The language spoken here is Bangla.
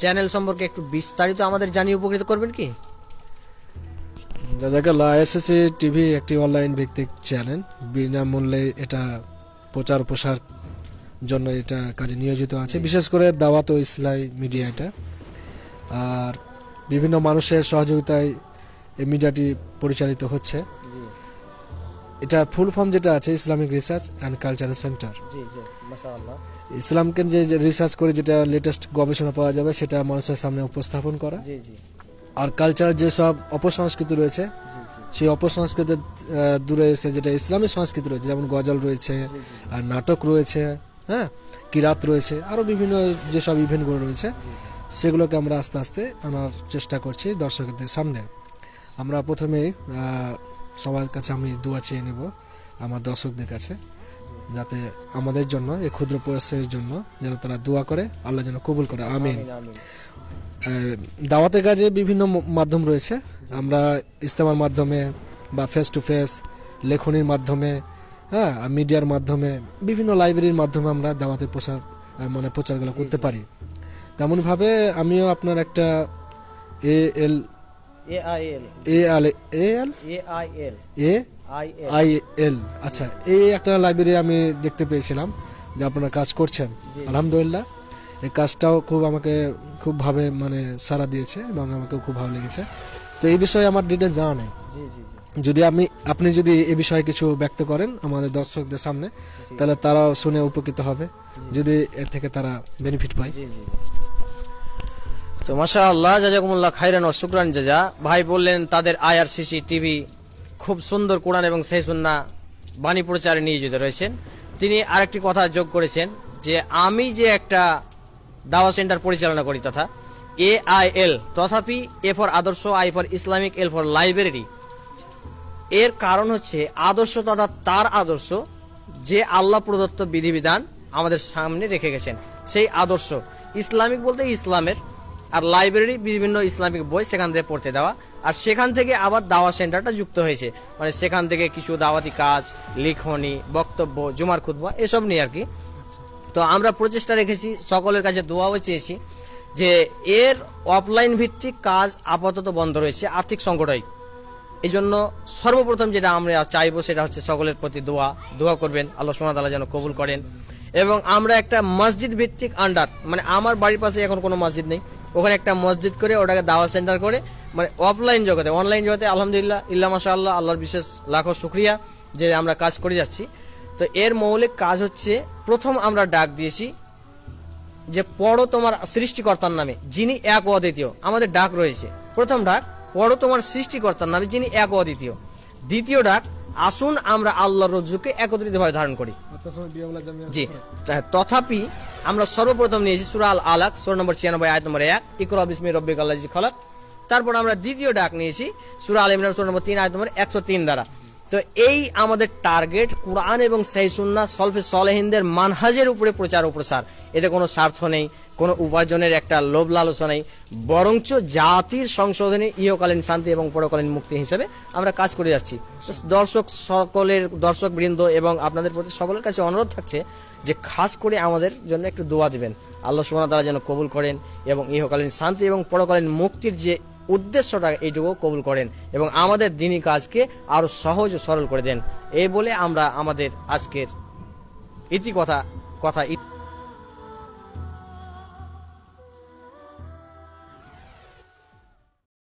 চ্যানেল সম্পর্কে একটু বিস্তারিত আমাদের জানিয়ে উপকৃত করবেন কি? জাজাকাল্লাহ এসএসসি টিভি একটি অনলাইন ভিত্তিক চ্যানেল। বিনামূল্যে এটা প্রচার প্রসার জন্য এটা কাজে নিয়োজিত আছে। বিশেষ করে দাওয়াত ও ইসলাই মিডিয়া এটা। আর বিভিন্ন মানুষের সহযোগিতায় এই মিডিয়াটি পরিচালিত হচ্ছে। এটা ফুল ফর্ম যেটা আছে Islamic research and cultural centre জি জি মাশাআল্লাহ। ইসলামকে যে রিসার্চ করে যেটা লেটেস্ট গবেষণা পাওয়া যাবে সেটা মানুষের সামনে উপস্থাপন করা। জি জি। আর কালচার যেসব অপসংস্কৃতি রয়েছে সেই অপসংস্কৃতি দূরে এসে যেটা ইসলামী সংস্কৃতি রয়েছে যেমন গজল রয়েছে আর নাটক রয়েছে হ্যাঁ? কিরাত রয়েছে আরও বিভিন্ন যেসব ইভেন্টগুলো রয়েছে সেগুলোকে আমরা আস্তে আস্তে আনার চেষ্টা করছি দর্শকদের সামনে। আমরা প্রথমেই সবার কাছে আমি দোয়া চেয়ে নেব আমার দর্শকদের কাছে যাতে আমাদের জন্য এই ক্ষুদ্র প্রয়াসের জন্য যেন তারা দোয়া করে আল্লাহ যেন কবুল করে। আমিন। দাওয়াতের কাজে বিভিন্ন মাধ্যম রয়েছে। আমরা ইস্তেমার মাধ্যমে বা ফেস টু ফেস লেখনির মাধ্যমে হ্যাঁ মিডিয়ার মাধ্যমে বিভিন্ন লাইব্রেরির মাধ্যমে আমরা দাওয়াতের প্রচার মানে প্রচারগুলো করতে পারি। তেমনভাবে আমিও আপনার একটা A L A I L A L A L A I L A I L আচ্ছা এই একটা লাইব্রেরি আমি দেখতে পেয়েছিলাম যে আপনারা কাজ করছেন। আলহামদুলিল্লাহ এই কাজটাও খুব আমাকে খুব ভাবে মানে সারা দিয়েছে এবং আমাকে খুব ভালো লেগেছে। তো এই বিষয়ে আমার ডিটেলস জানা নেই। যদি আমি আপনি যদি এ বিষয়ে কিছু ব্যক্ত করেন আমাদের দর্শকদের সামনে তাহলে তারাও শুনে উপকৃত হবে। যদি এর থেকে তারা বেনিফিট পায়। তো মাশা আল্লাহ জাজাকুমুল্লাহ খাইরান ও শুক্রান জাজা। ভাই বললেন, তাদের আইআরসিসি টিভি খুব সুন্দর কোরআন এবং সেই সুন্না বাণী প্রচারে নিয়োজিত রয়েছেন। তিনি আরেকটি কথা যোগ করেছেন যে, আমি যে একটা দাওয়া সেন্টার পরিচালনা করি তথা এ আই এল, তথাপি এ ফর আদর্শ, I for Islamic, L for library. এর কারণ হচ্ছে, আদর্শ তথা তার আদর্শ যে আল্লাহ প্রদত্ত বিধিবিধান আমাদের সামনে রেখে গেছেন। সেই আদর্শ। ইসলামিক বলতে ইসলামের আর লাইব্রেরি বিভিন্ন ইসলামিক বই সেখান থেকে পড়তে দেওয়া। আর সেখান থেকে আবার দাওয়া সেন্টারটা যুক্ত হয়েছে। মানে সেখান থেকে কিছু দাওয়াতি কাজ, লিখনি, বক্তব্য, জুমার খুতবা, এসব নিয়ে আর কি। তো আমরা প্রচেষ্টা রেখেছি, সকলের কাছে দোয়াও চেয়েছি যে এর অফলাইন ভিত্তিক কাজ আপাতত বন্ধ রয়েছে, আর্থিক সংকটাই এই জন্য সর্বপ্রথম যেটা আমরা চাইব সেটা হচ্ছে সকলের প্রতি দোয়া দোয়া করবেন, আল্লাহ সোনা তালা যেন কবুল করেন। এবং আমরা একটা মসজিদ ভিত্তিক আন্ডার মানে আমার বাড়ির পাশে এখন কোনো মসজিদ নেই। ওখানে একটা মসজিদ করে ওটাকে দাওয়া সেন্টার করে মানে অফলাইন জগতে অনলাইন জগতে আলহামদুলিল্লাহ ইল্লা মাসা আল্লাহ আল্লাহর বিশেষ লাখো শুক্রিয়া যে আমরা কাজ করে যাচ্ছি। তো এর মৌলিক কাজ হচ্ছে প্রথম আমরা ডাক দিয়েছি যে পড়ো তোমার সৃষ্টিকর্তার নামে যিনি এক অদ্বিতীয়। আমাদের ডাক রয়েছে। প্রথম ডাক পড়ো তোমার সৃষ্টিকর্তার নামে যিনি এক অদ্বিতীয়। দ্বিতীয় ডাক আসুন আমরা আল্লাহর রজ্জুকে একত্রিতভাবে ধারণ করি। জি। তথাপি আমরা সর্বপ্রথম নিয়েছি সুরা আল আলাক, সোর নম্বর ছিয়ানব্বই, আয়াত নম্বর এক। ইকরা বিসমি রব্বিক আল্লাহ খলক। তারপর আমরা দ্বিতীয় ডাক নিয়েছি সুরা আল ইমরান, সোর নম্বর তিন, আয়াত নম্বর একশো তিন দ্বারা। তো এই আমাদের টার্গেট কোরআন এবং সেই সুন্না সলফে সলেহিনদের মানহাজের উপরে প্রচার ও প্রসার। এতে কোনো স্বার্থ নেই, কোনো উপার্জনের একটা লোভ লালসা নেই। বরঞ্চ জাতির সংশোধনে ইহকালীন শান্তি এবং পরকালীন মুক্তি হিসেবে আমরা কাজ করে যাচ্ছি। দর্শক সকলের, দর্শক বৃন্দ এবং আপনাদের প্রতি সকলের কাছে অনুরোধ থাকছে যে খাস করে আমাদের জন্য একটু দোয়া দিবেন। আল্লাহ ওয়া তাআলা যেন কবুল করেন এবং ইহকালীন শান্তি এবং পরকালীন মুক্তির যে উদ্দেশ্যটা এইটুকু কবুল করেন এবং আমাদের দিনই কাজকে আরও সহজ ও সরল করে দেন। এই বলে আমরা আমাদের আজকের ইতি কথা কথা